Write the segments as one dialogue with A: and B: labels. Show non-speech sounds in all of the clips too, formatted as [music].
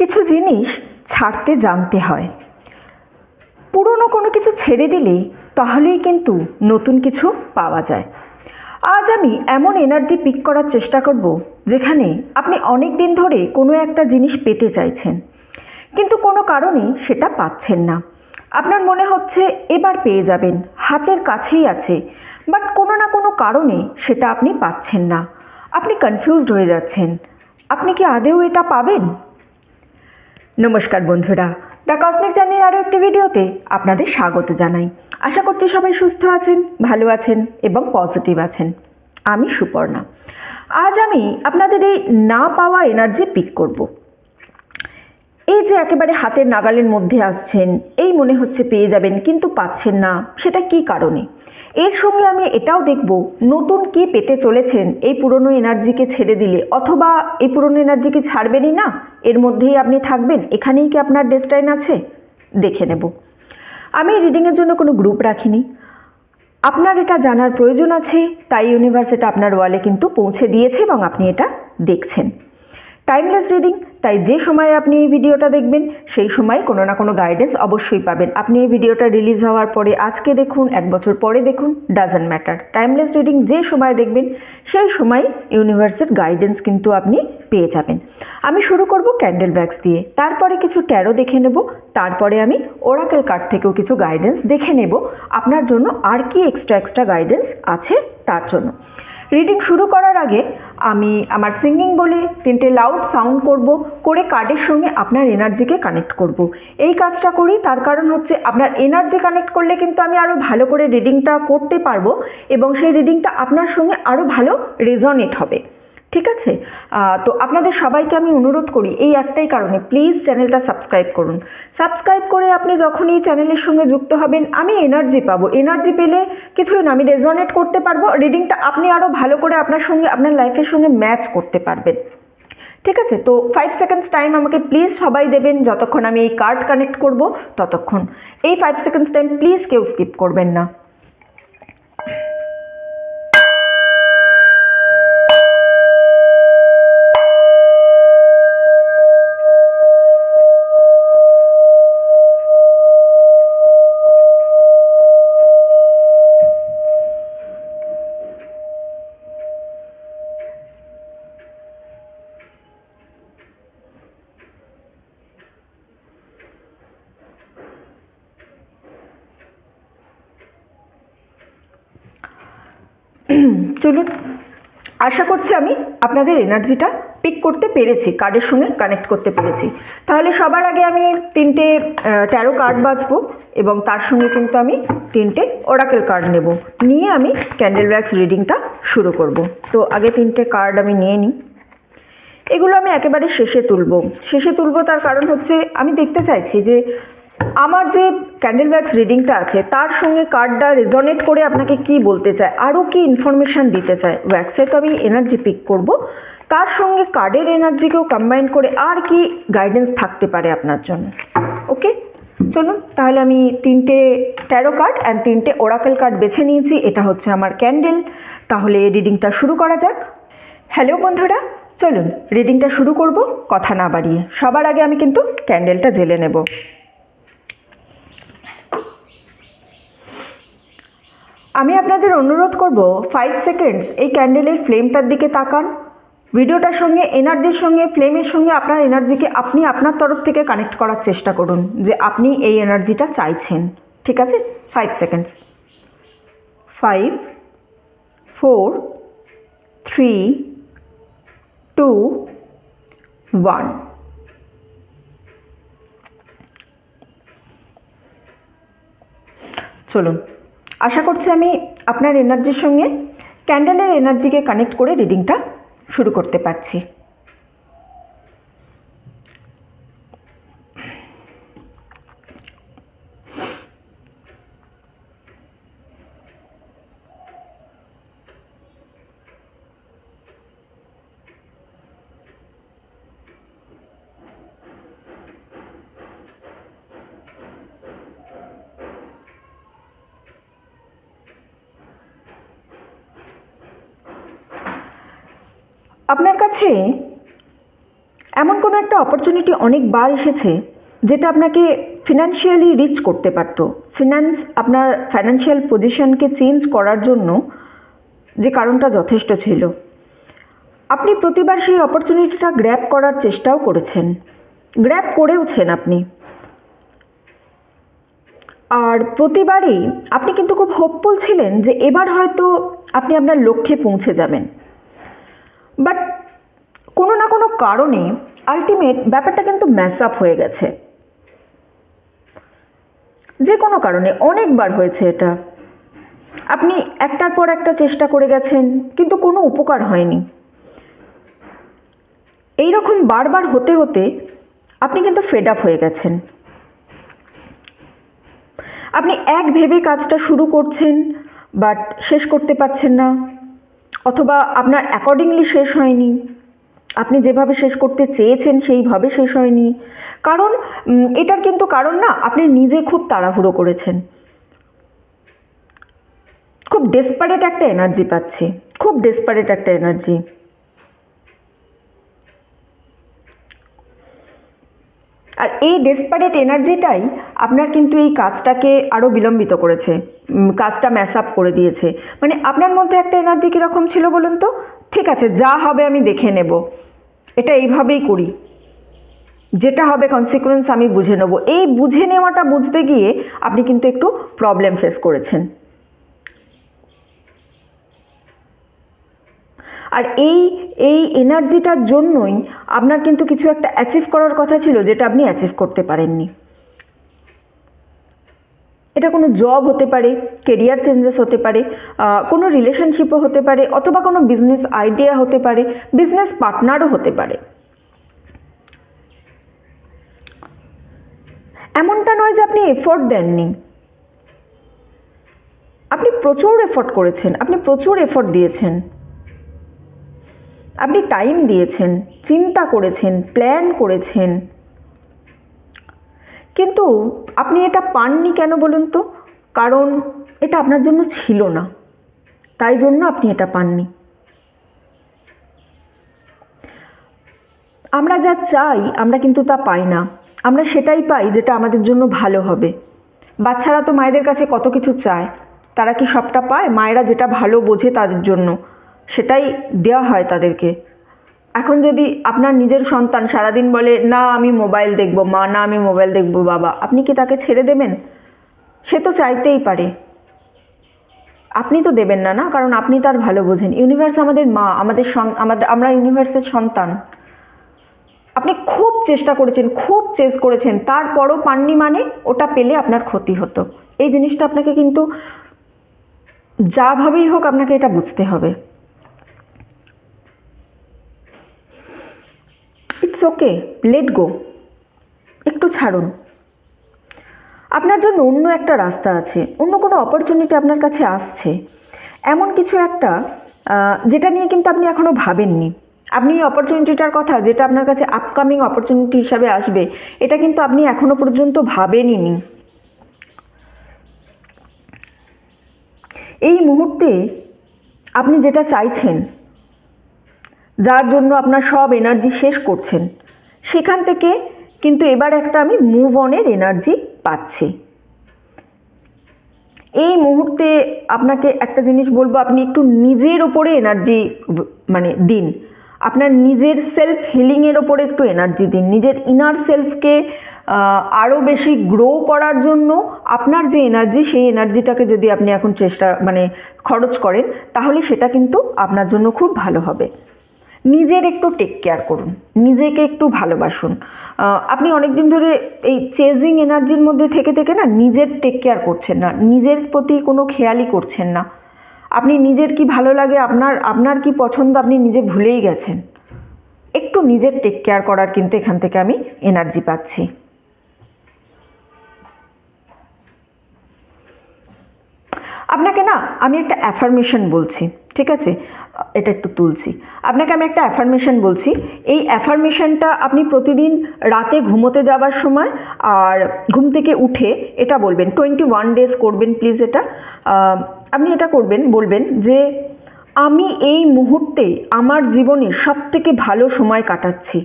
A: কিছু জিনিস ছাড়তে জানতে হয়। পুরনো কোনো কিছু ছেড়ে দিলে তাহলেই কিন্তু নতুন কিছু পাওয়া যায়। আজ আমি এমন এনার্জি পিক করার চেষ্টা করব যেখানে আপনি অনেক দিন ধরে কোনো একটা জিনিস পেতে চাইছেন, কিন্তু কোনো কারণে সেটা পাচ্ছেন না। আপনার মনে হচ্ছে এবার পেয়ে যাবেন, হাতের কাছেই আছে বাট কোনো না কোনো কারণে সেটা আপনি পাচ্ছেন না। আপনি কনফিউজড হয়ে যাচ্ছেন। আপনি কি আদেও এটা পাবেন? নমস্কার বন্ধুরা। দ্য কসমিক জার্নির আরও একটি ভিডিওতে আপনাদের স্বাগত জানাই। আশা করছি সবাই সুস্থ আছেন, ভালো আছেন এবং পজিটিভ আছেন। আমি সুপর্ণা। আজ আমি আপনাদের এই না পাওয়া এনার্জি পিক করব। এই যে একেবারে হাতের নাগালের মধ্যে আসছেন, এই মনে হচ্ছে পেয়ে যাবেন, কিন্তু পাচ্ছেন না, সেটা কি কারণে? এর সঙ্গে আমি এটাও দেখব, নতুন কি পেতে চলেছেন এই পুরনো এনার্জিকে ছেড়ে দিলে, অথবা এই পুরনো এনার্জিকে ছাড়বেনই না? এর মধ্যেই আপনি থাকবেন, এখানেই কি আপনার ডেস্টাইন আছে? দেখে নেব। আমি রিডিংয়ের জন্য কোনো গ্রুপ রাখিনি। আপনার এটা জানার প্রয়োজন আছে, তাই ইউনিভার্স এটা আপনার ওয়ালে কিন্তু পৌঁছে দিয়েছে এবং আপনি এটা দেখছেন। টাইমলেস রিডিং তাই যে সময়ে আপনি এই ভিডিওটা দেখবেন, সেই সময় কোনো না কোনো গাইডেন্স অবশ্যই পাবেন। আপনি এই ভিডিওটা রিলিজ হওয়ার পরে আজকে দেখুন, এক বছর পরে দেখুন ডাজেন্ট ম্যাটার টাইমলেস রিডিং যে সময় দেখবেন, সেই সময় ইউনিভার্সের গাইডেন্স কিন্তু আপনি পেয়ে যাবেন। আমি শুরু করব ক্যান্ডেল ব্যাগস দিয়ে। তারপরে কিছু ট্যারো দেখে নেব, তারপরে আমি ওরাকেল কার্ড থেকেও কিছু গাইডেন্স দেখে নেব। আপনার জন্য আর কি এক্সট্রা এক্সট্রা গাইডেন্স আছে তার জন্য। রিডিং শুরু করার আগে আমি আমার সিঙ্গিং বলে তিনটে লাউড সাউন্ড করব, করে কার্ডের সঙ্গে আপনার এনার্জিকে কানেক্ট করব। এই কাজটা করি, তার কারণ হচ্ছে আপনার এনার্জি কানেক্ট করলে কিন্তু আমি আরও ভালো করে রিডিংটা করতে পারব এবং সেই রিডিংটা আপনার সঙ্গে আরও ভালো রেজনেট হবে। ঠিক আছে? তো আপনাদের সবাইকে আমি অনুরোধ করি এই একটাই কারণে প্লিজ চ্যানেলটা সাবস্ক্রাইব করুন। সাবস্ক্রাইব করে আপনি যখন এই চ্যানেলের সঙ্গে যুক্ত হবেন, আমি এনার্জি পাবো। এনার্জি পেলে কিছুই না, আমি রেজনেট করতে পারব রিডিংটা আপনি আরও ভালো করে আপনার সঙ্গে, আপনার লাইফের সঙ্গে ম্যাচ করতে পারবেন। ঠিক আছে? তো ফাইভ সেকেন্ডস টাইম আমাকে প্লিজ সবাই দেবেন, যতক্ষণ আমি এই কার্ড কানেক্ট করব, ততক্ষণ। এই ফাইভ সেকেন্ডস টাইম প্লিজ কেউ স্কিপ করবেন না। আশা করছি আমি আপনাদের এনার্জিটা পিক করতে পেরেছি, কার্ডের সঙ্গে কানেক্ট করতে পেরেছি। তাহলে সবার আগে আমি তিনটে ট্যারো কার্ড বাজবো এবং তার সঙ্গে কিন্তু আমি তিনটে ওরাকেল কার্ড নেব। নিয়ে আমি ক্যান্ডেল ব্যাগস রিডিংটা শুরু করব। তো আগে তিনটে কার্ড আমি নিয়ে নিই। এগুলো আমি একেবারে শেষে তুলব। শেষে তুলব তার কারণ হচ্ছে আমি দেখতে চাইছি যে আমার যে ক্যান্ডেল ব্যাগস রিডিংটা আছে, তার সঙ্গে কার্ডটা রেজনেট করে আপনাকে কি বলতে চায়? আরও কি ইনফরমেশান দিতে চায়? ওয়্যাক্সে তো আমি এনার্জি পিক করব। তার সঙ্গে কার্ডের এনার্জিকেও কম্বাইন করে আর কি গাইডেন্স থাকতে পারে আপনার জন্য। ওকে চলুন, তাহলে আমি তিনটে ট্যারো কার্ড অ্যান্ড তিনটে ওরাকেল কার্ড বেছে নিয়েছি। এটা হচ্ছে আমার ক্যান্ডেল তাহলে রিডিংটা শুরু করা যাক। হ্যালো বন্ধুরা, চলুন রিডিংটা শুরু করব, কথা না বাড়িয়ে। সবার আগে আমি কিন্তু ক্যান্ডেলটা জেলে নেব। আমি আপনাদের অনুরোধ করব ফাইভ সেকেন্ডস এই ক্যান্ডেলের ফ্লেমটার দিকে তাকান। ভিডিওটার সঙ্গে এনার্জির সঙ্গে ফ্লেমের সঙ্গে আপনার এনার্জিকে আপনি আপনার তরফ থেকে কানেক্ট করার চেষ্টা করুন যে আপনি এই এনার্জিটা চাইছেন। ঠিক আছে? Five seconds five four three two one চলুন। আশা করছি আমি আপনার এনার্জির সঙ্গে ক্যান্ডেলের এনার্জিকে কানেক্ট করে রিডিংটা শুরু করতে পারছি আপনার কাছে এমন কোনো একটা অপরচুনিটি অনেকবার এসেছে যেটা আপনাকে ফিনান্সিয়ালি রিচ করতে পারতো। ফিনান্স আপনার ফাইন্যান্সিয়াল পজিশনকে চেঞ্জ করার জন্য যে কারণটা যথেষ্ট ছিল। আপনি প্রতিবার সেই অপরচুনিটিটা গ্র্যাপ করার চেষ্টাও করেছেন। গ্র্যাপ করেওছেন আপনি। আর প্রতিবারই আপনি কিন্তু খুব হোপফুল ছিলেন যে এবার হয়তো আপনি আপনার লক্ষ্যে পৌঁছে যাবেন। বাট কোনো না কোনো কারণে আলটিমেট ব্যাপারটা কিন্তু ম্যাস আপ হয়ে গেছে। যে কোনো কারণে, অনেকবার হয়েছে এটা। আপনি একটার পর একটা চেষ্টা করে গেছেন, কিন্তু কোনো উপকার হয়নি। এই রকম বারবার হতে হতে আপনি কিন্তু ফেড আপ হয়ে গেছেন। আপনি এক ভেবে কাজটা শুরু করছেন বাট শেষ করতে পারছেন না, অথবা আপনার অ্যাকর্ডিংলি শেষ হয়নি। আপনি যেভাবে শেষ করতে চেয়েছেন সেইভাবে শেষ হয়নি। কারণ এটার কিন্তু কারণ না, আপনি নিজে খুব তাড়াহুড়ো করেছেন। খুব ডেসপারেট একটা এনার্জি পাচ্ছি। খুব ডেসপারেট একটা এনার্জি আর এই ডেসপারেট এনার্জিটাই আপনার কিন্তু এই কাজটাকে আরও বিলম্বিত করেছে। কাজটা ম্যাস আপ করে দিয়েছে। মানে আপনার মধ্যে একটা এনার্জি কীরকম ছিল বলুন তো? ঠিক আছে, যা হবে আমি দেখে নেব। এটা এইভাবেই করি। যেটা হবে কনসিকুয়েন্স আমি বুঝে নেব। এই বুঝে নেওয়াটা বুঝতে গিয়ে আপনি কিন্তু একটু প্রবলেম ফেস করেছেন। আর এই এই এনার্জিটার জন্যই আপনার কিন্তু কিছু একটা অ্যাচিভ করার কথা ছিল, যেটা আপনি অ্যাচিভ করতে পারেননি। এটা কোনো জব হতে পারে কেরিয়ার চেঞ্জেস হতে পারে কোনো রিলেশনশিপও হতে পারে, অথবা কোনো বিজনেস আইডিয়া হতে পারে বিজনেস পার্টনারও হতে পারে। এমনটা নয় যে আপনি এফোর্ট দেননি। আপনি প্রচুর এফোর্ট করেছেন, আপনি প্রচুর এফোর্ট দিয়েছেন। আপনি টাইম দিয়েছেন, চিন্তা করেছেন প্ল্যান করেছেন। কিন্তু আপনি এটা পাননি কেন বলুন তো? কারণ এটা আপনার জন্য ছিল না। তাই জন্য আপনি এটা পাননি। আমরা যা চাই, আমরা কিন্তু তা পাই না। আমরা সেটাই পাই যেটা আমাদের জন্য ভালো হবে। বাচ্চারা তো মায়েদের কাছে কত কিছু চায়। তারা কি সবটা পায়? মায়েরা যেটা ভালো বোঝে তাদের জন্য। সেটাই দেওয়া হয় তাদেরকে। এখন যদি আপনার নিজের সন্তান সারাদিন বলে, না, আমি মোবাইল দেখব, মা, না, আমি মোবাইল দেখব, বাবা, আপনি কি তাকে ছেড়ে দেবেন? সে তো চাইতেই পারে। আপনি তো দেবেন না না? কারণ আপনি তার ভালো বোঝেন। ইউনিভার্স আমাদের মা, আমাদের আমাদের, আমরা ইউনিভার্সের সন্তান। আপনি খুব চেষ্টা করেছেন, খুব চেস করেছেন, তারপরও পাননি মানে ওটা পেলে আপনার ক্ষতি হতো। এই জিনিসটা আপনাকে কিন্তু যাভাবেই হোক আপনাকে এটা বুঝতে হবে। ইটস ওকে লেট গো একটু ছাড়ুন। আপনার জন্য অন্য একটা রাস্তা আছে। অন্য কোনো অপরচুনিটি আপনার কাছে আসছে। এমন কিছু একটা যেটা নিয়ে কিন্তু আপনি এখনও ভাবেননি। আপনি এই অপরচুনিটিটার কথা, যেটা আপনার কাছে আপকামিং অপরচুনিটি হিসাবে আসবে, এটা কিন্তু আপনি এখনও পর্যন্ত ভাবেনইনি। এই মুহূর্তে আপনি যেটা চাইছেন যার জন্য আপনার সব এনার্জি শেষ করছেন। সেখান থেকে কিন্তু এবার একটা আমি মুভ অনের এনার্জি পাচ্ছি। এই মুহূর্তে আপনাকে একটা জিনিস বলব, আপনি একটু নিজের ওপরে এনার্জি মানে দিন। আপনার নিজের সেলফ হিলিংয়ের ওপরে একটু এনার্জি দিন। নিজের ইনার সেলফকে আরও বেশি গ্রো করার জন্য আপনার যে এনার্জি সেই এনার্জিটাকে যদি আপনি এখন চেষ্টা মানে খরচ করেন, তাহলে সেটা কিন্তু আপনার জন্য খুব ভালো হবে। নিজের একটু টেক কেয়ার করুন, নিজেকে একটু ভালোবাসুন। আপনি অনেক দিন ধরে এই চেজিং এনার্জির মধ্যে থেকে থেকে না নিজের টেক কেয়ার করছেন না, নিজের প্রতি কোনো খেয়ালই করছেন না। আপনি নিজের কি ভালো লাগে, আপনার আপনার কি পছন্দ আপনি নিজে ভুলেই গেছেন। একটু নিজের টেক কেয়ার করার কিন্তু এখান থেকে আমি এনার্জি পাচ্ছি। আপনাকে না, আমি একটা অ্যাফার্মেশন বলছি, ঠিক আছে? এটা একটু তুলছি। আপনাকে আমি একটা অ্যাফার্মেশন বলছি। এই অ্যাফার্মেশনটা আপনি প্রতিদিন রাতে ঘুমোতে যাওয়ার সময় আর ঘুম থেকে উঠে এটা বলবেন। টোয়েন্টি ওয়ান ডেজ করবেন প্লিজ এটা। আপনি এটা করবেন, বলবেন যে, আমি এই মুহূর্তে আমার জীবনে সব থেকে ভালো সময় কাটাচ্ছি।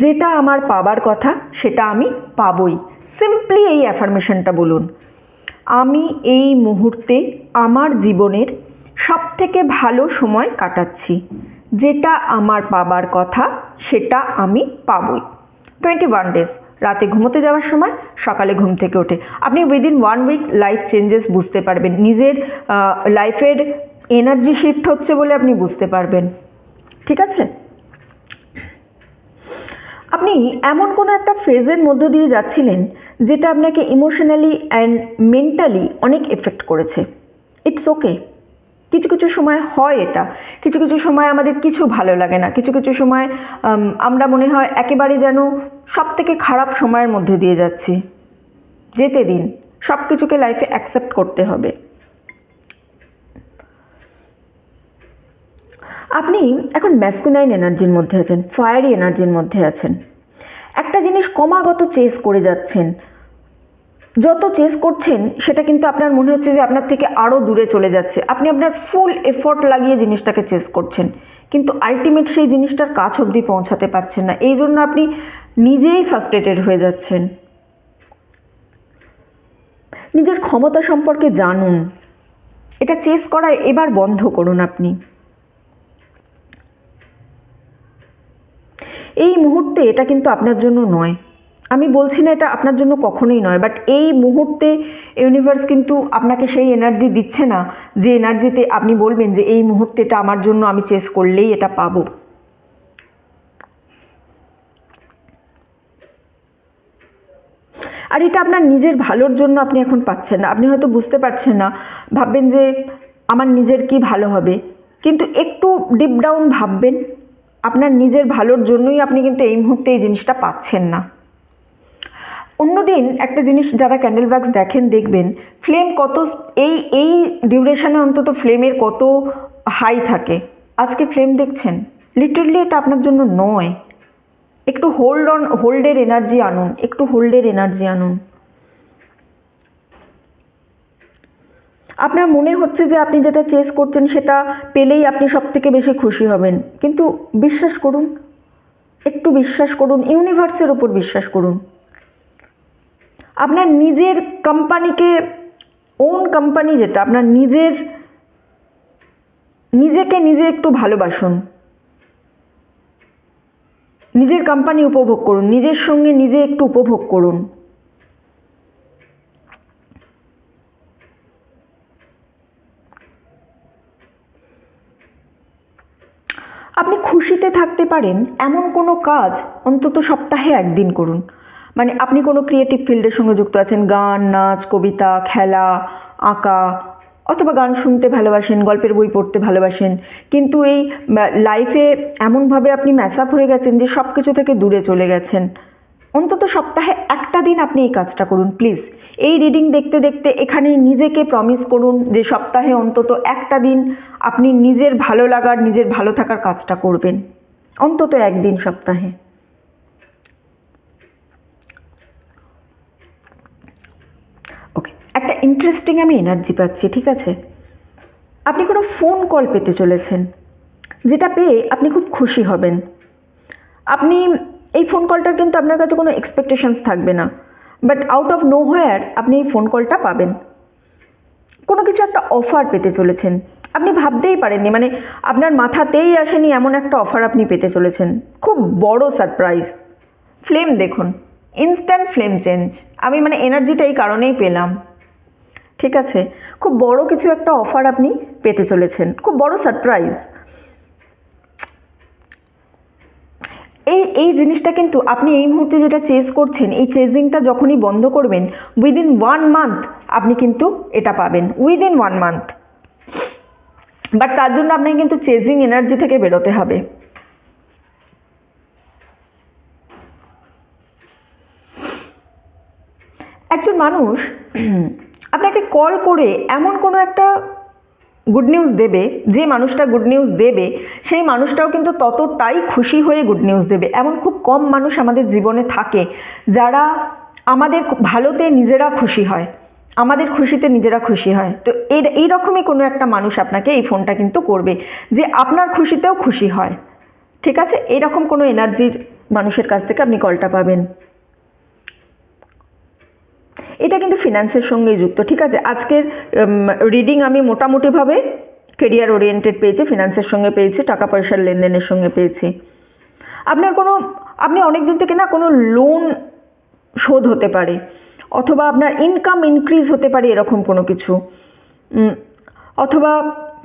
A: যেটা আমার পাবার কথা, সেটা আমি পাবই। সিম্পলি এই অ্যাফার্মেশনটা বলুন। আমি এই মুহূর্তে আমার জীবনের সবথেকে ভালো সময় কাটাচ্ছি। যেটা আমার পাবার কথা, সেটা আমি পাবই। টোয়েন্টি ওয়ান ডেজ রাতে ঘুমোতে যাওয়ার সময় সকালে ঘুম থেকে ওঠে। আপনি within one week life changes বুঝতে পারবেন। নিজের লাইফের এনার্জি শিফট হচ্ছে বলে আপনি বুঝতে পারবেন। ঠিক আছে? আপনি এমন কোনো একটা ফেজের মধ্য দিয়ে যাচ্ছিলেন যেটা আপনাকে ইমোশনালি অ্যান্ড মেন্টালি অনেক এফেক্ট করেছে। ইটস ওকে কিছু কিছু সময় হয় এটা। কিছু কিছু সময় আমাদের কিছু ভালো লাগে না। কিছু কিছু সময় আমরা মনে হয় একেবারে যেন সব থেকে খারাপ সময়ের মধ্যে দিয়ে যাচ্ছি। যেতে দিন। সব কিছুকে লাইফে অ্যাকসেপ্ট করতে হবে। আপনি এখন ম্যাসকুলাইন এনার্জির মধ্যে আছেন ফায়ারি এনার্জির মধ্যে আছেন। জিনিস ক্রমাগত চেস করে যাচ্ছেন। যত চেস করছেন, সেটা কিন্তু আপনার মনে হচ্ছে যে আপনার থেকে আরও দূরে চলে যাচ্ছে। আপনি আপনার ফুল এফোর্ট লাগিয়ে জিনিসটাকে চেস করছেন। কিন্তু আলটিমেট সেই জিনিসটার কাছ অবধি পৌঁছাতে পারছেন না। এই জন্য আপনি নিজেই ফ্রাস্ট্রেটেড হয়ে যাচ্ছেন। নিজের ক্ষমতা সম্পর্কে জানুন। এটা চেস করা এবার বন্ধ করুন আপনি। এই মুহূর্তে এটা কিন্তু আপনার জন্য নয়। আমি বলছি না এটা আপনার জন্য কখনোই নয় বাট এই মুহূর্তে ইউনিভার্স কিন্তু আপনাকে সেই এনার্জি দিচ্ছে না, যে এনার্জিতে আপনি বলবেন যে এই মুহূর্তেটা আমার জন্য আমি চেস করলেই এটা পাবো। আর এটা আপনার নিজের ভালোর জন্য আপনি এখন পাচ্ছেন না। আপনি হয়তো বুঝতে পারছেন না, ভাববেন যে আমার নিজের কি ভালো হবে। কিন্তু একটু ডিপ ডাউন ভাববেন আপনার নিজের ভালোর জন্যই আপনি কিন্তু এই মুহূর্তে এই জিনিসটা পাচ্ছেন না। অন্যদিন একটা জিনিস যারা ক্যান্ডেল ব্যাগস দেখেন, দেখবেন ফ্লেম কত এই এই ডিউরেশনে অন্তত ফ্লেমের কত হাই থাকে। আজকে ফ্লেম দেখছেন? লিটারলি এটা আপনার জন্য নয়। একটু হোল্ড অন হোল্ডের এনার্জি আনুন, একটু হোল্ডের এনার্জি আনুন। আপনার মনে হচ্ছে যে আপনি যেটা চেস করছেন সেটা পেলেই আপনি সব থেকে বেশি খুশি হবেন। কিন্তু বিশ্বাস করুন, একটু বিশ্বাস করুন ইউনিভার্সের ওপর বিশ্বাস করুন। আপনার নিজের কোম্পানিকে ওন কোম্পানি যেটা, আপনার নিজের, নিজেকে নিজে একটু ভালোবাসুন। নিজের কোম্পানি উপভোগ করুন, নিজের সঙ্গে নিজে একটু উপভোগ করুন। আপনি খুশিতে থাকতে পারেন, এমন কোনো কাজ অন্তত সপ্তাহে একদিন করুন। মানে আপনি কোনো ক্রিয়েটিভ ফিল্ডের সঙ্গে যুক্ত আছেন, গান, নাচ, কবিতা, খেলা, আঁকা, অথবা গান শুনতে ভালোবাসেন, গল্পের বই পড়তে ভালোবাসেন, কিন্তু এই লাইফে এমনভাবে আপনি ম্যাসাপ হয়ে গেছেন যে সব কিছু থেকে দূরে চলে গেছেন। অন্তত সপ্তাহে একটা দিন আপনি এই কাজটা করুন, প্লিজ। এই রিডিং দেখতে দেখতে এখানে নিজেকে প্রমিস করুন যে সপ্তাহে অন্তত একটা দিন আপনি নিজের ভালো লাগার, নিজের ভালো থাকার কাজটা করবেন। অন্তত একদিন সপ্তাহে। ওকে একটা ইন্টারেস্টিং আমি এনার্জি পাচ্ছি, ঠিক আছে? আপনি কোনো ফোন কল পেতে চলেছেন, যেটা পেয়ে আপনি খুব খুশি হবেন। আপনি এই ফোন কলটার কিন্তু আপনার কাছে কোনো এক্সপেকটেশনস থাকবে না। But out of nowhere আপনি এই ফোন কলটা পাবেন। কোনো কিছু একটা অফার পেতে চলেছেন। আপনি ভাবতেই পারেননি মানে আপনার মাথাতেই আসেনি এমন একটা অফার আপনি পেতে চলেছেন। খুব বড় সারপ্রাইজ ফ্লেম দেখুন ইনস্ট্যান্ট ফ্লেম চেঞ্জ আমি মানে এনার্জিটা এই কারণেই পেলাম। ঠিক আছে? খুব বড় কিছু একটা অফার আপনি পেতে চলেছেন। খুব বড় সারপ্রাইজ এই এই জিনিসটা কিন্তু আপনি এই মুহূর্তে যেটা চেস করছেন, এই চেজিংটা যখনই বন্ধ করবেন উইদিন ওয়ান মান্থ আপনি কিন্তু এটা পাবেন উইদিন ওয়ান মান্থ বাট তার জন্য আপনাকে কিন্তু চেজিং এনার্জি থেকে বেরোতে হবে। একজন মানুষ, [clears throat] আপনাকে কল করে এমন কোনো একটা গুড নিউজ দেবে, যে মানুষটা গুড নিউজ দেবে, সেই মানুষটাও কিন্তু ততটাই খুশি হয়ে গুড নিউজ দেবে। এমন খুব কম মানুষ আমাদের জীবনে থাকে যারা আমাদের ভালোতে নিজেরা খুশি হয়, আমাদের খুশিতে নিজেরা খুশি হয়। তো এই এইরকমই কোনো একটা মানুষ আপনাকে এই ফোনটা কিন্তু করবে, যে আপনার খুশিতেও খুশি হয়। ঠিক আছে? এইরকম কোনো এনার্জির মানুষের কাছ থেকে আপনি কলটা পাবেন। এটা কিন্তু ফিনান্সের সঙ্গেই যুক্ত, ঠিক আছে? আজকের রিডিং আমি মোটামুটিভাবে কেরিয়ার ওরিয়েন্টেড পেয়েছি ফিনান্সের সঙ্গে পেয়েছি টাকা পয়সার লেনদেনের সঙ্গে পেয়েছি। আপনার কোনো, আপনি অনেক দিন থেকে না কোনো লোন শোধ হতে পারে, অথবা আপনার ইনকাম ইনক্রিজ হতে পারে এরকম কোনো কিছু অথবা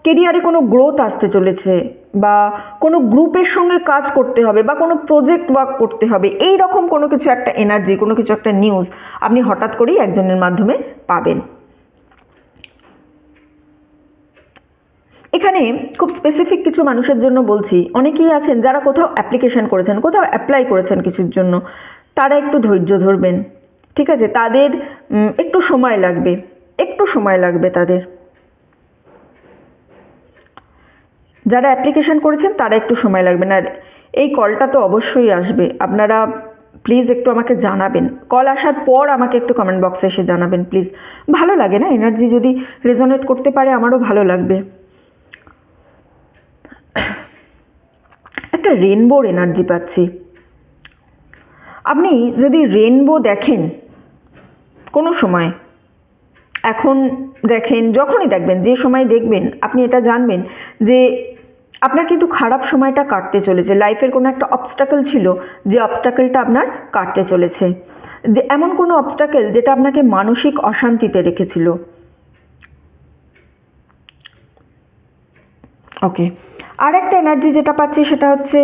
A: কেরিয়ারে কোনো গ্রোথ আসতে চলেছে বা কোনো গ্রুপের সঙ্গে কাজ করতে হবে বা কোনো প্রজেক্ট ওয়ার্ক করতে হবে এই রকম কোনো কিছু একটা এনার্জি কোনো কিছু একটা নিউজ আপনি হঠাৎ করেই একজনের মাধ্যমে পাবেন। এখানে খুব স্পেসিফিক কিছু মানুষের জন্য বলছি, অনেকেই আছেন যারা কোথাও অ্যাপ্লিকেশন করেছেন, কোথাও অ্যাপ্লাই করেছেন কিছুর জন্য, তারা একটু ধৈর্য ধরবেন, ঠিক আছে? তাদের একটু সময় লাগবে, একটু সময় লাগবে তাদের। যারা অ্যাপ্লিকেশন করেছেন, তারা একটু সময় লাগবে না। এই কলটা তো অবশ্যই আসবে। আপনারা প্লিজ একটু আমাকে জানাবেন। কল আসার পর আমাকে একটু কমেন্ট বক্সে এসে জানাবেন প্লিজ ভালো লাগে না? এনার্জি যদি রেজনেট করতে পারে, আমারও ভালো লাগবে। একটা রেনবোর এনার্জি পাচ্ছি। আপনি যদি রেনবো দেখেন, কোনো সময়, এখন দেখেন, যখনই দেখবেন, যে সময় দেখবেন, আপনি এটা জানবেন যে আপনার কিন্তু খারাপ সময়টা কাটতে চলেছে। লাইফের কোনো একটা অবস্টাকেল ছিল যে অবস্টাকেলটা আপনার কাটতে চলেছে। যে এমন কোনো অবস্টাকেল যেটা আপনাকে মানসিক অশান্তিতে রেখেছিল। ওকে আর একটা এনার্জি যেটা পাচ্ছি সেটা হচ্ছে,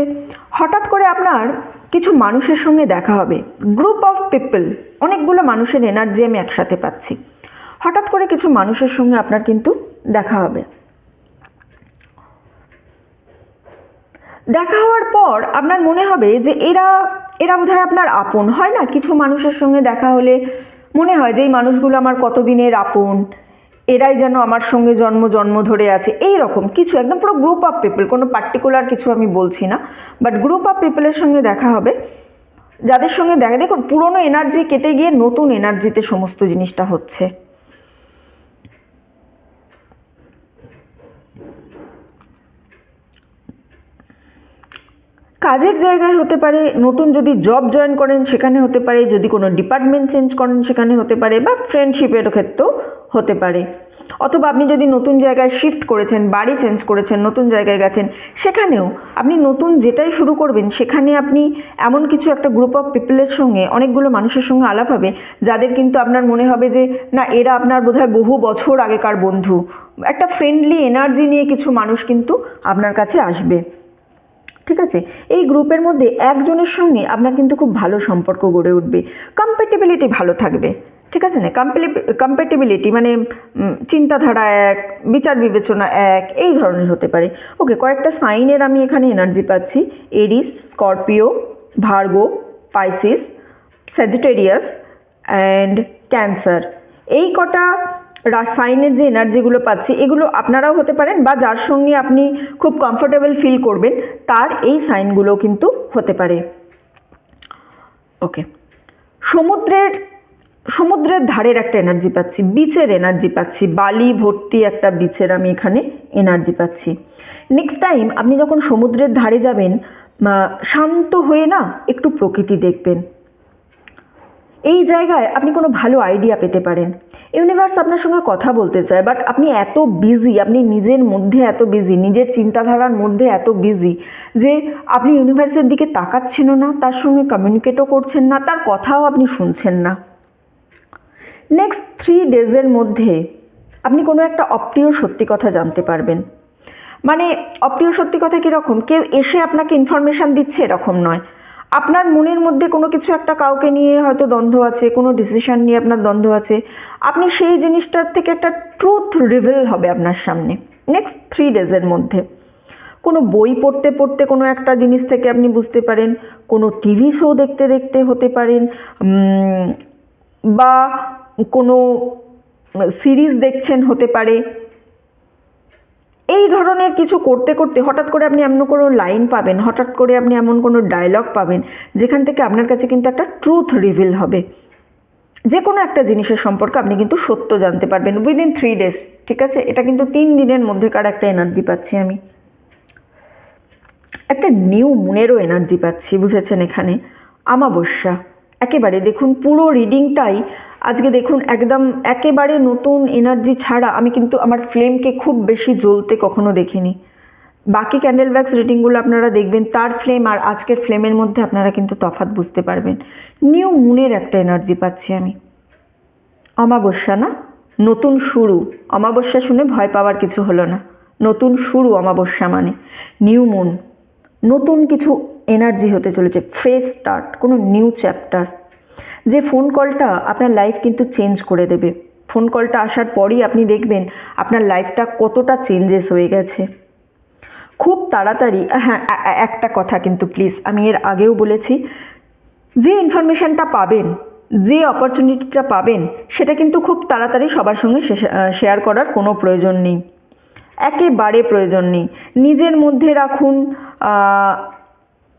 A: হঠাৎ করে আপনার কিছু মানুষের সঙ্গে দেখা হবে। গ্রুপ অফ পিপল অনেকগুলো মানুষের এনার্জি আমি একসাথে পাচ্ছি। হঠাৎ করে কিছু মানুষের সঙ্গে আপনার কিন্তু দেখা হবে। দেখা হওয়ার পর আপনার মনে হবে যে এরা এরা বোধহয় আপনার আপন, হয় না? কিছু মানুষের সঙ্গে দেখা হলে মনে হয় যে এই মানুষগুলো আমার কতদিনের আপন, এরাই যেন আমার সঙ্গে জন্ম জন্ম ধরে আছে। এই রকম কিছু, একদম পুরো গ্রুপ অফ পিপল কোনো পার্টিকুলার কিছু আমি বলছি না বাট গ্রুপ অফ পিপলের সঙ্গে দেখা হবে। যাদের সঙ্গে দেখা, দেখুন, পুরনো এনার্জি কেটে গিয়ে নতুন এনার্জিতে সমস্ত জিনিসটা হচ্ছে। কাজের জায়গায় হতে পারে, নতুন যদি জব জয়েন করেন সেখানে হতে পারে, যদি কোনো ডিপার্টমেন্ট চেঞ্জ করেন সেখানে হতে পারে বা ফ্রেন্ডশিপের ক্ষেত্রেও হতে পারে। অথবা আপনি যদি নতুন জায়গায় শিফট করেছেন, বাড়ি চেঞ্জ করেছেন, নতুন জায়গায় গেছেন, সেখানেও আপনি নতুন যেটাই শুরু করবেন, সেখানে আপনি এমন কিছু একটা গ্রুপ অফ পিপলের সঙ্গে, অনেকগুলো মানুষের সঙ্গে আলাপ হবে, যাদের কিন্তু আপনার মনে হবে যে, না, এরা আপনার বোধহয় বহু বছর আগেকার বন্ধু। একটা ফ্রেন্ডলি এনার্জি নিয়ে কিছু মানুষ কিন্তু আপনার কাছে আসবে। ঠিক আছে? এই গ্রুপের মধ্যে একজনের সঙ্গে আপনার কিন্তু খুব ভালো সম্পর্ক গড়ে উঠবে। কম্প্যাটেবিলিটি ভালো থাকবে। ঠিক আছে না? কম্প্যাটেবিলিটি মানে চিন্তাধারা এক, বিচার বিবেচনা এক, এই ধরনের হতে পারে। ওকে কয়েকটা সাইনের আমি এখানে এনার্জি পাচ্ছি। Aries Scorpio Virgo Pisces Sagittarius and Cancer এই কটা সাইনের যে এনার্জিগুলো পাচ্ছি, এগুলো আপনারাও হতে পারেন বা যার সঙ্গে আপনি খুব কমফোর্টেবল ফিল করবেন, তার এই সাইনগুলো কিন্তু হতে পারে। ওকে সমুদ্রের সমুদ্রের ধারের একটা এনার্জি পাচ্ছি বিচের এনার্জি পাচ্ছি, বালি ভর্তি একটা বিচের আমি এখানে এনার্জি পাচ্ছি। নেক্সট টাইম আপনি যখন সমুদ্রের ধারে যাবেন শান্ত হয়ে না একটু প্রকৃতি দেখবেন। এই জায়গায় আপনি কোনো ভালো আইডিয়া পেতে পারেন। ইউনিভার্স আপনার সঙ্গে কথা বলতে চায় বাট আপনি এত বিজি আপনি নিজের মধ্যে এত বিজি নিজের চিন্তাধারার মধ্যে এত বিজি যে আপনি ইউনিভার্সের দিকে তাকাচ্ছেনও না, তার সঙ্গে কমিউনিকেটও করছেন না, তার কথাও আপনি শুনছেন না। নেক্সট থ্রি ডেজের মধ্যে আপনি কোনো একটা অপ্রিয় সত্যি কথা জানতে পারবেন। মানে অপ্রিয় সত্যি কথা কীরকম কেউ এসে আপনাকে ইনফরমেশান দিচ্ছে এরকম নয়। আপনার মনের মধ্যে কোনো কিছু একটা কাউকে নিয়ে হয়তো দ্বন্দ্ব আছে, কোনো ডিসিশন নিয়ে আপনার দ্বন্দ্ব আছে, আপনি সেই জিনিসটার থেকে একটা ট্রুথ রিভিল হবে আপনার সামনে নেক্সট থ্রি ডেজের মধ্যে। কোনো বই পড়তে পড়তে কোনো একটা জিনিস থেকে আপনি বুঝতে পারেন, কোনো টিভি শো দেখতে দেখতে হতে পারেন বা কোনো সিরিজ দেখছেন হতে পারে এই ধরনের কিছু করতে করতে হঠাৎ করে আপনি এমন কোনো লাইন পাবেন, হঠাৎ করে আপনি এমন কোনো ডায়লগ পাবেন, যেখান থেকে আপনার কাছে কিন্তু একটা ট্রুথ রিভিল হবে। যে কোনো একটা জিনিসের সম্পর্কে আপনি কিন্তু সত্য জানতে পারবেন উইদিন থ্রি ডেজ ঠিক আছে? এটা কিন্তু তিন দিনের মধ্যেকার একটা এনার্জি পাচ্ছি আমি। একটা নিউ মুনেরও এনার্জি পাচ্ছি, বুঝেছেন এখানে? আমাবস্যা। একেবারে দেখুন, পুরো রিডিংটাই আজকে দেখুন একদম একেবারে নতুন এনার্জি ছাড়া আমি কিন্তু আমার ফ্লেমকে খুব বেশি জ্বলতে কখনো দেখিনি। বাকি ক্যান্ডেল ব্যাক্স রিডিংগুলো আপনারা দেখবেন, তার ফ্লেম আর আজকের ফ্লেমের মধ্যে আপনারা কিন্তু তফাৎ বুঝতে পারবেন। নিউ মুনের একটা এনার্জি পাচ্ছি আমি। অমাবস্যা না? নতুন শুরু। অমাবস্যা শুনে ভয় পাওয়ার কিছু হলো না। নতুন শুরু অমাবস্যা মানে। নিউ মুন নতুন কিছু এনার্জি হতে চলেছে। ফ্রেশ স্টার্ট কোনো নিউ চ্যাপ্টার যে ফোন কলটা আপনার লাইফ কিন্তু চেঞ্জ করে দেবে। ফোন কলটা আসার পরই আপনি দেখবেন আপনার লাইফটা কতটা চেঞ্জেস হয়ে গেছে। খুব তাড়াতাড়ি হ্যাঁ একটা কথা কিন্তু প্লিজ আমি এর আগেও বলেছি, যে ইনফরমেশানটা পাবেন, যে অপরচুনিটিটা পাবেন, সেটা কিন্তু খুব তাড়াতাড়ি সবার সঙ্গে শেয়ার করার কোনো প্রয়োজন নেই। একেবারে প্রয়োজন নেই। নিজের মধ্যে রাখুন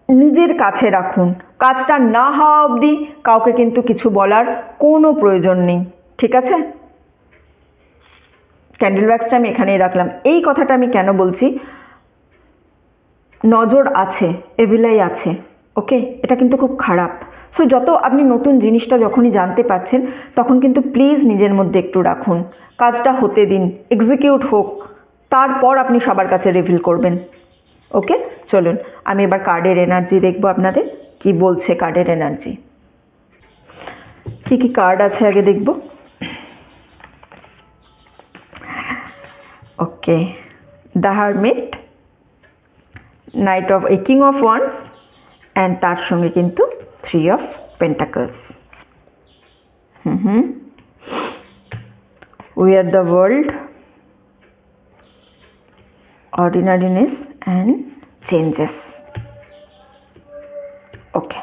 A: নিজের কাছে রাখুন। কাজটা না হওয়া অবধি কাউকে কিন্তু কিছু বলার কোনো প্রয়োজন নেই। ঠিক আছে? ক্যান্ডেল ব্যাগসটা আমি এখানেই রাখলাম। এই কথাটা আমি কেন বলছি? নজর আছে, এভিলাই আছে ওকে এটা কিন্তু খুব খারাপ। সো যত আপনি নতুন জিনিসটা যখনই জানতে পারছেন, তখন কিন্তু প্লিজ নিজের মধ্যে একটু রাখুন। কাজটা হতে দিন এক্সিকিউট হোক, তারপর আপনি সবার কাছে রিভিল করবেন। ওকে চলুন, আমি এবার কার্ডের এনার্জি দেখব আপনাদের, কি বলছে কার্ডের এনার্জি কি কি কার্ড আছে আগে দেখব? Okay the Hermit knight of এই কিং অফ ওয়ান্স অ্যান্ড তার সঙ্গে কিন্তু three of pentacles hmm hmm. We are the world ordinariness and changes okay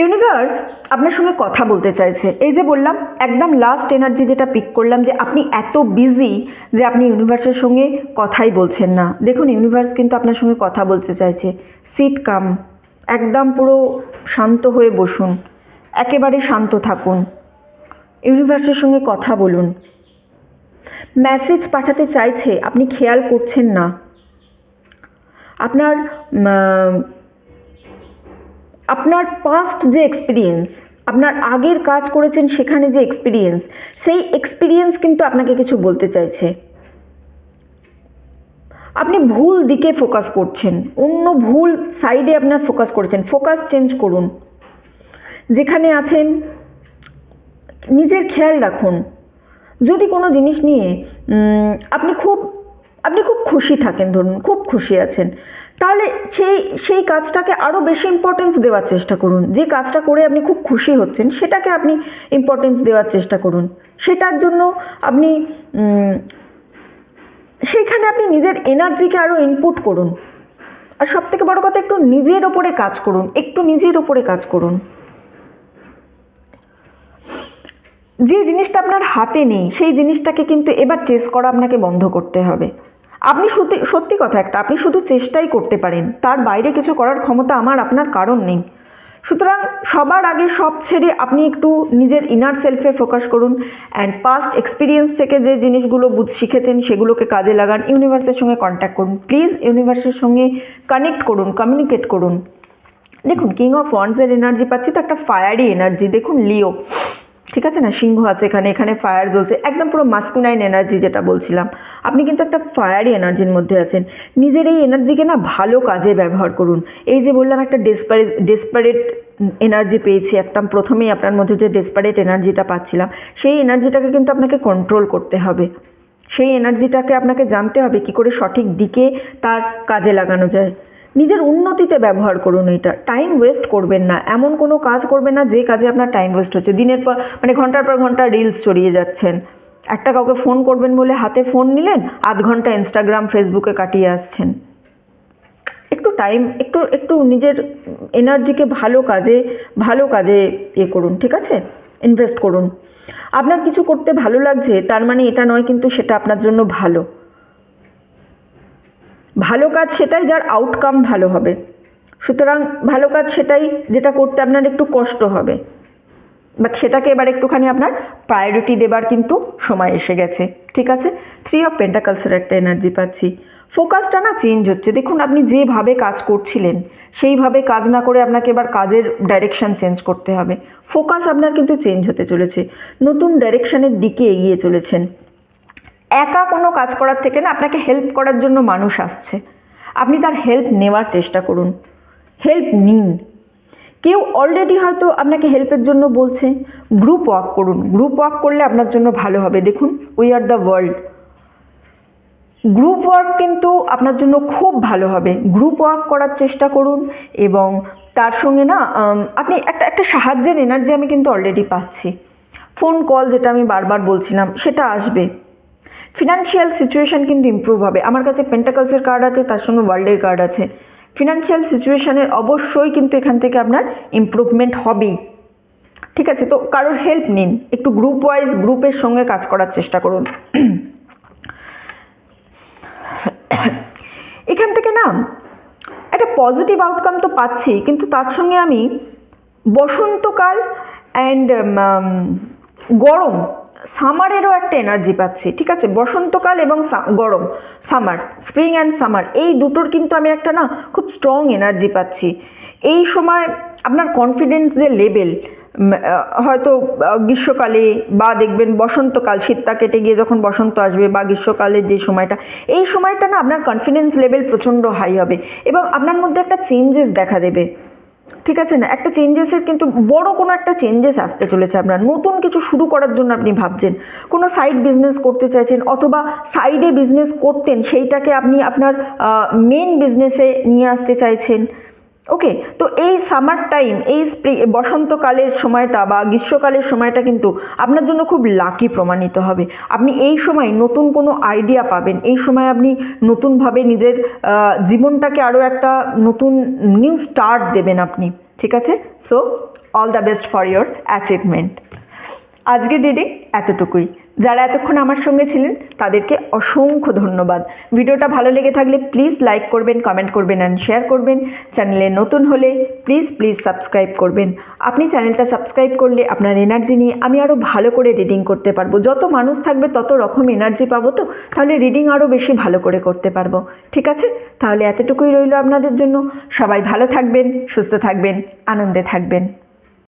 A: universe আপনার সঙ্গে কথা বলতে চাইছে। এই যে বললাম, একদম লাস্ট এনার্জি যেটা পিক করলাম যে আপনি এত বিজি যে আপনি ইউনিভার্সের সঙ্গে কথাই বলছেন না। দেখুন ইউনিভার্স কিন্তু আপনার সঙ্গে কথা বলতে চাইছে। সিট কাম একদম পুরো শান্ত হয়ে বসুন। একেবারে শান্ত থাকুন। ইউনিভার্সের সঙ্গে কথা বলুন। মেসেজ পাঠাতে চাইছে, আপনি খেয়াল করছেন না। আপনার আপনার পাস্ট যে এক্সপিরিয়েন্স আপনার আগের কাজ করেছেন সেখানে যে এক্সপিরিয়েন্স সেই এক্সপিরিয়েন্স কিন্তু আপনাকে কিছু বলতে চাইছে। আপনি ভুল দিকে ফোকাস করছেন, অন্য ভুল সাইডে আপনার ফোকাস করেছেন। ফোকাস চেঞ্জ করুন। যেখানে আছেন, নিজের খেয়াল রাখুন। যদি কোনো জিনিস নিয়ে আপনি খুব আপনি খুব খুশি থাকেন ধরুন, খুব খুশি আছেন, তাহলে সেই সেই কাজটাকে আরও বেশি ইম্পর্টেন্স দেওয়ার চেষ্টা করুন। যে কাজটা করে আপনি খুব খুশি হচ্ছেন, সেটাকে আপনি ইম্পর্টেন্স দেওয়ার চেষ্টা করুন। সেটার জন্য আপনি সেইখানে আপনি নিজের এনার্জিকে আরও ইনপুট করুন। আর সব থেকে বড় কথা, একটু নিজের ওপরে কাজ করুন, একটু নিজের ওপরে কাজ করুন। যে জিনিসটা আপনার হাতে নেই, সেই জিনিসটাকে কিন্তু এবার চেস করা আপনাকে বন্ধ করতে হবে। আপনি সত্যি সত্যি কথা একটা, আপনি শুধু চেষ্টাই করতে পারেন, তার বাইরে কিছু করার ক্ষমতা আমার, আপনার কারণ নেই। সুতরাং সবার আগে সব ছেড়ে আপনি একটু নিজের ইনার সেলফে ফোকাস করুন অ্যান্ড পাস্ট এক্সপিরিয়েন্স থেকে যে জিনিসগুলো বুঝ, শিখেছেন সেগুলোকে কাজে লাগান ইউনিভার্সের সঙ্গে কন্ট্যাক্ট করুন। প্লিজ ইউনিভার্সের সঙ্গে কানেক্ট করুন কমিউনিকেট করুন। দেখুন কিং অফ ওয়ান্সের এনার্জি পাচ্ছি তো একটা ফায়ারি এনার্জি দেখুন লিও ঠিক আছে না? সিংহ আছে এখানে এখানে ফায়ার জ্বলছে, একদম পুরো মাস্কুনাইন এনার্জি যেটা বলছিলাম। আপনি কিন্তু একটা ফায়ারি এনার্জির মধ্যে আছেন। নিজের এই এনার্জিকে না ভালো কাজে ব্যবহার করুন। এই যে বললাম একটা ডেসপারেট ডেসপারেট এনার্জি পেয়েছি, একদম প্রথমেই আপনার মধ্যে যে ডেসপারেট এনার্জিটা পাচ্ছিলাম, সেই এনার্জিটাকে কিন্তু আপনাকে কন্ট্রোল করতে হবে। সেই এনার্জিটাকে আপনাকে জানতে হবে কি করে সঠিক দিকে তার কাজে লাগানো যায়। নিজের উন্নতিতে ব্যবহার করুন এটা। টাইম ওয়েস্ট করবেন না। এমন কোনো কাজ করবেন না, যে কাজে আপনার টাইম ওয়েস্ট হচ্ছে। দিনের পর মানে ঘণ্টার পর ঘণ্টা রিলস ছড়িয়ে যাচ্ছেন। একটা কাউকে ফোন করবেন বলে হাতে ফোন নিলেন, আধ ঘণ্টা ইনস্টাগ্রাম ফেসবুকে কাটিয়ে আসছেন। একটু টাইম একটু একটু নিজের এনার্জিকে ভালো কাজে ভালো কাজে ইয়ে করুন, ঠিক আছে? ইনভেস্ট করুন। আপনার কিছু করতে ভালো লাগছে, তার মানে এটা নয় কিন্তু সেটা আপনার জন্য ভালো। ভালো কাজ সেটাই যার আউটকাম ভালো হবে। সুতরাং ভালো কাজ সেটাই যেটা করতে আপনার একটু কষ্ট হবে। বাট সেটাকে এবার একটুখানি আপনার প্রায়োরিটি দেবার কিন্তু সময় এসে গেছে। ঠিক আছে? থ্রি অফ পেন্টাকালসের একটা এনার্জি পাচ্ছি। ফোকাসটা না চেঞ্জ হচ্ছে। দেখুন, আপনি যেভাবে কাজ করছিলেন, সেইভাবে কাজ না করে আপনাকে এবার কাজের ডাইরেকশান চেঞ্জ করতে হবে। ফোকাস আপনার কিন্তু চেঞ্জ হতে চলেছে। নতুন ডাইরেকশানের দিকে এগিয়ে চলেছেন। একা কোনো কাজ করার থেকে না আপনাকে হেল্প করার জন্য মানুষ আসছে। আপনি তার হেল্প নেওয়ার চেষ্টা করুন। হেল্প নিন। কেউ অলরেডি হয়তো আপনাকে হেল্পের জন্য বলছে গ্রুপ ওয়ার্ক করুন। গ্রুপ ওয়ার্ক করলে আপনার জন্য ভালো হবে। দেখুন we are the world group work কিন্তু আপনার জন্য খুব ভালো হবে। গ্রুপ ওয়ার্ক করার চেষ্টা করুন এবং তার সঙ্গে না আপনি একটা একটা সাহায্যের এনার্জি আমি কিন্তু অলরেডি পাচ্ছি। ফোন কল যেটা আমি বারবার বলছিলাম, সেটা আসবে। ফিনান্সিয়াল সিচুয়েশান কিন্তু ইমপ্রুভ হবে। আমার কাছে পেন্টাকালসের কার্ড আছে, তার সঙ্গে ওয়ার্ল্ডের কার্ড আছে। ফিনান্সিয়াল সিচুয়েশানের অবশ্যই কিন্তু এখান থেকে আপনার ইমপ্রুভমেন্ট হবেই। ঠিক আছে, তো কারোর হেল্প নিন। একটু গ্রুপ ওয়াইজ গ্রুপের সঙ্গে কাজ করার চেষ্টা করুন। এখান থেকে না, একটা পজিটিভ আউটকাম তো পাচ্ছি, কিন্তু তার সঙ্গে আমি বসন্তকাল অ্যান্ড গরম সামারেরও একটা এনার্জি পাচ্ছি, ঠিক আছে? বসন্তকাল এবং গরম সামার স্প্রিং অ্যান্ড সামার এই দুটোর কিন্তু আমি একটা না খুব স্ট্রং এনার্জি পাচ্ছি। এই সময় আপনার কনফিডেন্স যে লেভেল হয়তো গ্রীষ্মকালে বা দেখবেন বসন্তকাল শীতটা কেটে গিয়ে যখন বসন্ত আসবে বা গ্রীষ্মকালের যে সময়টা, এই সময়টা না আপনার কনফিডেন্স লেভেল প্রচণ্ড হাই হবে এবং আপনার মধ্যে একটা চেঞ্জেস দেখা দেবে। ঠিক আছে না? একটা চেঞ্জেসের কিন্তু বড় কোনো একটা চেঞ্জেস আসতে চলেছে আপনার। নতুন কিছু শুরু করার জন্য আপনি ভাবছেন। কোনো সাইড বিজনেস করতে চাইছেন অথবা সাইডে বিজনেস করতেন, সেইটাকে আপনি আপনার মেন বিজনেসে নিয়ে আসতে চাইছেন। ওকে তো এই সামার টাইম এই বসন্তকালের সময়টা বা গ্রীষ্মকালের সময়টা কিন্তু আপনার জন্য খুব লাকি প্রমাণিত হবে। আপনি এই সময় নতুন কোনো আইডিয়া পাবেন, এই সময় আপনি নতুনভাবে নিজের জীবনটাকে আরও একটা নতুন নিউ স্টার্ট দেবেন আপনি, ঠিক আছে? So all the best for your achievement আজকের রিডিং এতটুকুই। যারা এতক্ষণ আমার সঙ্গে ছিলেন, তাদেরকে অসংখ্য ধন্যবাদ। ভিডিওটা ভালো লেগে থাকলে প্লিজ লাইক করবেন কমেন্ট করবেন অ্যান্ড শেয়ার করবেন। চ্যানেলে নতুন হলে প্লিজ প্লিজ সাবস্ক্রাইব করবেন। আপনি চ্যানেলটা সাবস্ক্রাইব করলে আপনার এনার্জি নিয়ে আমি আরও ভালো করে রিডিং করতে পারব। যত মানুষ থাকবে, তত রকম এনার্জি পাবো তো? তাহলে রিডিং আরও বেশি ভালো করে করতে পারব। ঠিক আছে? তাহলে এতটুকুই রইল আপনাদের জন্য। সবাই ভালো থাকবেন, সুস্থ থাকবেন, আনন্দে থাকবেন।